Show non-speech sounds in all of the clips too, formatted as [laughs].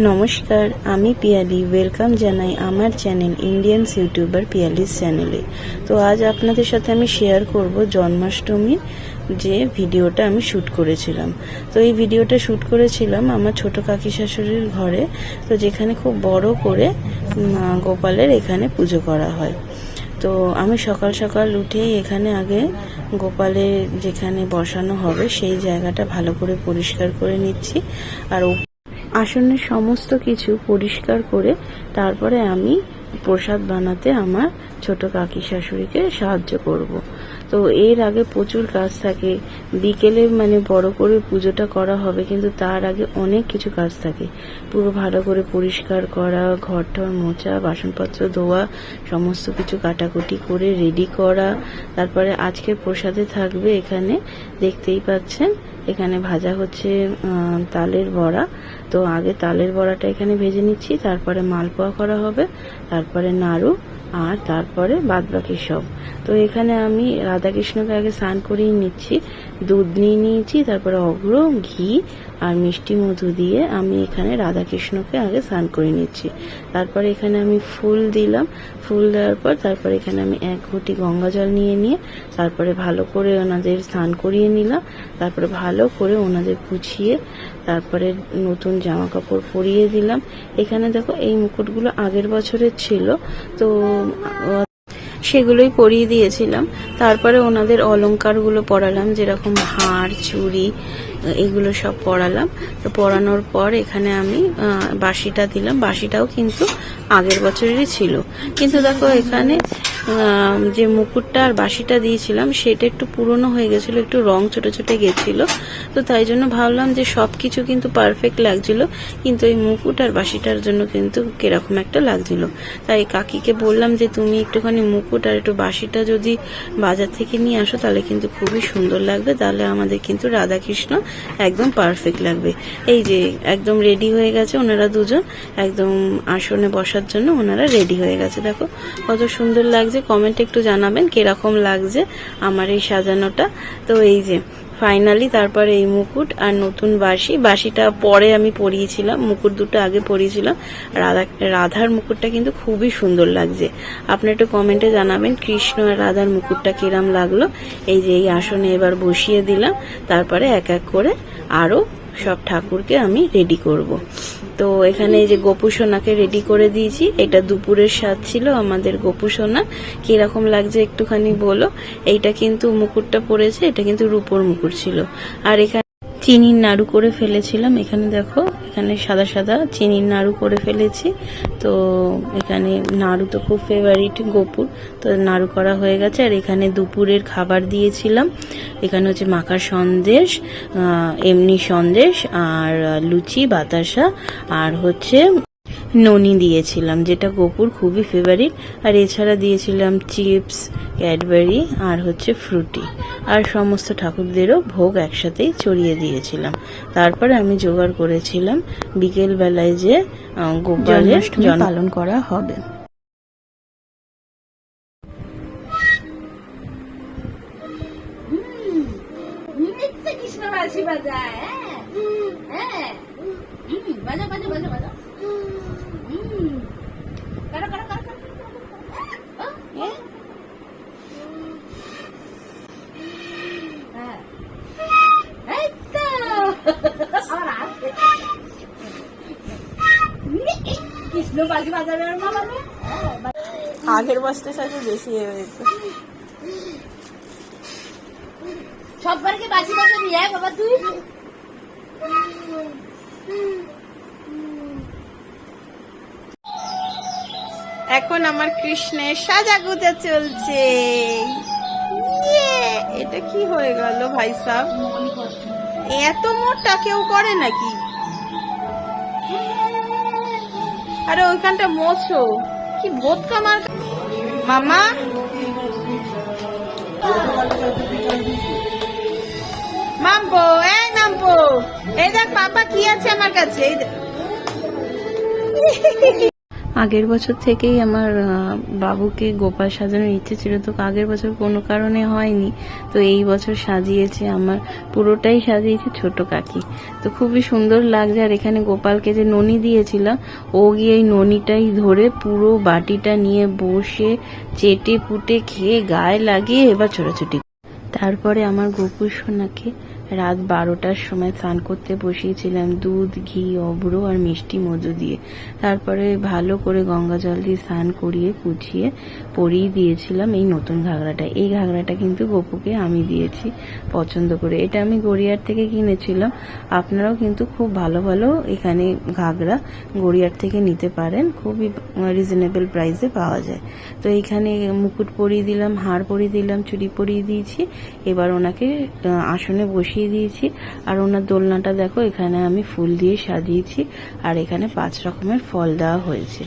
নমস্কার, আমি পিয়ালি। ওয়েলকাম জানাই আমার চ্যানেল ইন্ডিয়ানস ইউটিউবার পিয়ালিস চ্যানেলে। তো আজ আপনাদের সাথে আমি শেয়ার করব জন্মাষ্টমীর যে ভিডিওটা আমি শ্যুট করেছিলাম। তো এই ভিডিওটা শ্যুট করেছিলাম আমার ছোট কাকি শাশুড়ির ঘরে। তো যেখানে খুব বড় করে গোপালের এখানে পুজো করা হয়। তো আমি সকাল সকাল উঠেই এখানে আগে গোপালের যেখানে বসানো হবে, সেই জায়গাটা ভালো করে পরিষ্কার করে নিচ্ছি। আর আসনের সমস্ত কিছু পরিষ্কার করে তারপরে আমি প্রসাদ বানাতে আমার ছোট কাকি শাশুড়িকে সাহায্য করব। তো এর আগে প্রচুর কাজ থাকে। বিকেলে মানে বড় করে পুজোটা করা হবে, কিন্তু তার আগে অনেক কিছু কাজ থাকে। পুরো ভালো করে পরিষ্কার করা ঘর টর মোছা, বাসনপত্র ধোয়া, সমস্ত কিছু কাটাকুটি করে রেডি করা। তারপরে আজকের প্রসাদে থাকবে এখানে, দেখতেই পাচ্ছেন, এখানে ভাজা হচ্ছে তালের বড়া। তো আগে তালের বড়াটা এখানে ভেজে নিচ্ছি, তারপরে মালপোয়া করা হবে, তারপরে নাড়ু আর তারপরে বাদবাকি সব। তো এখানে আমি রাধাকৃষ্ণকে আগে স্নান করিয়ে নিচ্ছি, দুধ নিয়ে নিয়েছি, তারপরে অগ্র, ঘি আর মিষ্টি মধু দিয়ে আমি এখানে রাধাকৃষ্ণকে আগে স্নান করে নিচ্ছি। তারপরে এখানে আমি ফুল দিলাম। ফুল দেওয়ার পর তারপরে এখানে আমি এক ঘটি গঙ্গা জল নিয়ে নিয়ে তারপরে ভালো করে ওনাদের স্নান করিয়ে নিলাম। তারপরে ভালো করে ওনাদের পুছিয়ে তারপরে নতুন জামা কাপড় পরিয়ে দিলাম। এখানে দেখো এই মুকুটগুলো আগের বছরের ছিল। তো সেগুলোই পরিয়ে দিয়েছিলাম। তারপরে ওনাদের অলংকারগুলো পরালাম, যেরকম হার, চুড়ি, এগুলো সব পড়ালাম তো পরানোর পর এখানে আমি বাসিটা দিলাম। বাসিটাও কিন্তু আগের বছরেরই ছিল। কিন্তু দেখো এখানে যে মুকুটটা আর বাঁশিটা দিয়েছিলাম, সেটা একটু পুরনো হয়ে গেছিল, একটু রং ছোট ছোট গেছিল। তো তাই জন্য ভাবলাম যে সব কিছু কিন্তু পারফেক্ট লাগছিল, কিন্তু এই মুকুট আর বাসিটার জন্য কিন্তু কীরকম একটা লাগছিল। তাই কাকিকে বললাম যে, তুমি একটুখানি মুকুট আর একটু বাসিটা যদি বাজার থেকে নিয়ে আসো, তাহলে কিন্তু খুবই সুন্দর লাগবে, তাহলে আমাদের কিন্তু রাধাকৃষ্ণ একদম পারফেক্ট লাগবে। এই যে একদম রেডি হয়ে গেছে ওনারা দুজন, একদম আসনে বসার জন্য ওনারা রেডি হয়ে গেছে। দেখো কত সুন্দর লাগছে। কমেন্টে একটু জানাবেন কীরকম লাগছে আমার এই সাজানোটা। তো এই যে ফাইনালি তারপরে এই মুকুট আর নতুন বাঁশি। বাঁশিটা পরে আমি পরিয়েছিলাম, মুকুট দুটো আগে পরিয়েছিলাম। রাধা, রাধার মুকুটটা কিন্তু খুবই সুন্দর লাগছে। আপনি একটু কমেন্টে জানাবেন কৃষ্ণ আর রাধার মুকুটটা কিরাম লাগল। এই যে এই আসনে এবার বসিয়ে দিলাম, তারপরে এক এক করে আরও সব ঠাকুরকে আমি রেডি করব। তো এখানে যে গোপুসোনাকে রেডি করে দিয়েছি, এটা দুপুরের স্বাদ ছিল আমাদের গোপুসোনা কীরকম লাগছে একটুখানি বলো? এইটা কিন্তু মুকুটটা পড়েছে, এটা কিন্তু রূপোর মুকুট ছিল। আর এখানে চিনির নাড়ু করে ফেলেছিলাম, এখানে দেখো, এখানে সাদা সাদা চিনির নাড়ু করে ফেলেছি। তো এখানে নাড়ু তো খুব ফেভারিট গোপুর। তো নাড়ু করা হয়ে গেছে। আর এখানে দুপুরের খাবার দিয়েছিলাম। এখানে হচ্ছে মাখা সন্দেশ এমনি সন্দেশ আর লুচি, বাতাসা আর হচ্ছে ননি দিয়েছিলাম যেটা গোপুর খুবই ফেভারিট আর এছাড়া দিয়েছিলাম চিপস ক্যাডবেরি আর হচ্ছে ফ্রুটি আর সমস্ত ঠাকুরদেরও ভোগ একসাথেই চড়িয়ে দিয়েছিলাম। তারপরে আমি জোগাড় করেছিলাম বিকেল বেলায় যে গোপালের পালন করা হবে। কৃষ্ণ হ্যাঁ হ্যাঁ। বাজা বাজা বাজা বাজা। আগের বছরের সাথে বেশি হয়েছে সববারকে বাজি বাজাবি হ্যাঁ বাবা তুই? এখন আমার কৃষ্ণের সাজাগুজা চলছে। ইয়ে, এটা কি হয়ে গেল ভাই সাহ এত মোটা কেউ করে নাকি? আরে ওইখানটা মোছো। কি ভোটকা মার মামা? মাম্পো এই মাম্পো। এই দেখ পাপা কি আছে আমার কাছে? [laughs] আগের বছর থেকেই আমার বাবুকে গোপাল সাজানোর ইচ্ছে ছিল, তো আগের বছর কোনো কারণে হয়নি। তো এই বছর সাজিয়েছে আমার, পুরোটাই সাজিয়েছে ছোট কাকি। তো খুবই সুন্দর লাগছে, আর এখানে গোপালকে যে ননি দিয়েছিলাম ও গিয়ে এই ননিটাই ধরে পুরো বাটিটা নিয়ে বসে চেটে পুটে খেয়ে গায়ে লাগিয়ে এবার ছোটাছুটি। তারপরে আমার গোপুর সোনাকে রাত বারোটার সময় স্নান করতে বসিয়েছিলাম দুধ, ঘি, অব্র আর মিষ্টি মধু দিয়ে। তারপরে ভালো করে গঙ্গা জল দিয়ে স্নান করিয়ে, পুছিয়ে পরিয়ে দিয়েছিলাম এই নতুন ঘাগরাটা। এই ঘাগরাটা কিন্তু গপুকে আমি দিয়েছি পছন্দ করে। এটা আমি গড়িয়ার থেকে কিনেছিলাম। আপনারাও কিন্তু খুব ভালো ভালো এখানে ঘাগরা গড়িয়ার থেকে নিতে পারেন। খুবই রিজনেবল প্রাইসে পাওয়া যায়। তো এইখানে মুকুট পরিয়ে দিলাম, হার পরিয়ে দিলাম, চুড়ি পরিয়ে দিয়েছি। এবার ওনাকে আসনে বসিয়ে দিয়েছি। আর ওনার দোলনাটা দেখো, এখানে আমি ফুল দিয়ে সাজিয়েছি। আর এখানে পাঁচ রকমের ফল দেওয়া হয়েছে।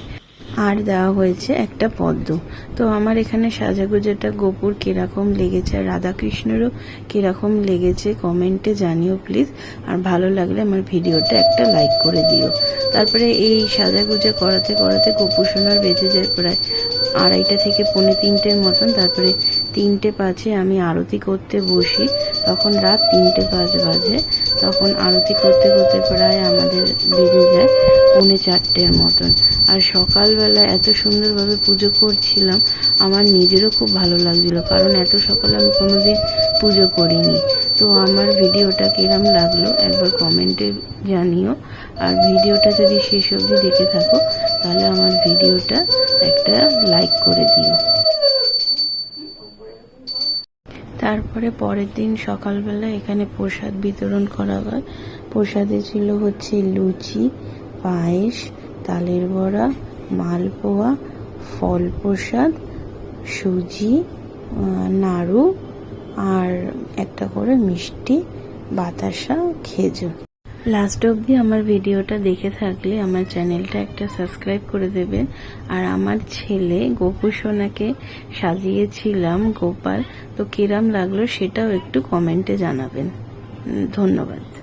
আর দেওয়া হয়েছে একটা পদ্ম। তো আমার এখানে সাজাগোজাটা গোপুর কীরকম লেগেছে আর রাধাকৃষ্ণেরও কীরকম লেগেছে কমেন্টে জানিও প্লিজ। আর ভালো লাগলে আমার ভিডিওটা একটা লাইক করে দিও। তারপরে এই সাজাগোজা করাতে করাতে গোপুর সোনার বেঁচে যায় প্রায় আড়াইটা থেকে পৌনে তিনটের মতন। তারপরে তিনটে পাঁচে আমি আরতি করতে বসি। তখন রাত তিনটে পাঁচ বাজে। তখন আরতি করতে করতে প্রায় আমাদের বেজে যায় পৌনে চারটের মতন। আর সকালবেলা এত সুন্দরভাবে পুজো করছিলাম, আমার নিজেরও খুব ভালো লাগছিল। কারণ এত সকালে আমি কোনোদিন পুজো করিনি। তো আমার ভিডিওটা কিরম লাগল একবার কমেন্টে জানিও। আর ভিডিওটা যদি শেষ অবধি দেখে থাকো, তাহলে আমার ভিডিওটা একটা লাইক করে দিও। তারপরে পরের দিন সকালবেলা এখানে প্রসাদ বিতরণ করা হয়। প্রসাদে ছিল হচ্ছে লুচি, পায়েস, তালের বড়া, মালপোয়া, ফল প্রসাদ, সুজি নাড়ু আর একটা করে মিষ্টি, বাতাসা, খেজুর। লাস্ট অবধি আমার ভিডিওটা দেখে থাকলে আমার চ্যানেলটা একটা সাবস্ক্রাইব করে দেবেন আর আমার ছেলে গোপু সোনাকে সাজিয়েছিলাম, গোপাল। তো কিরাম লাগল সেটাও একটু কমেন্টে জানাবেন। ধন্যবাদ।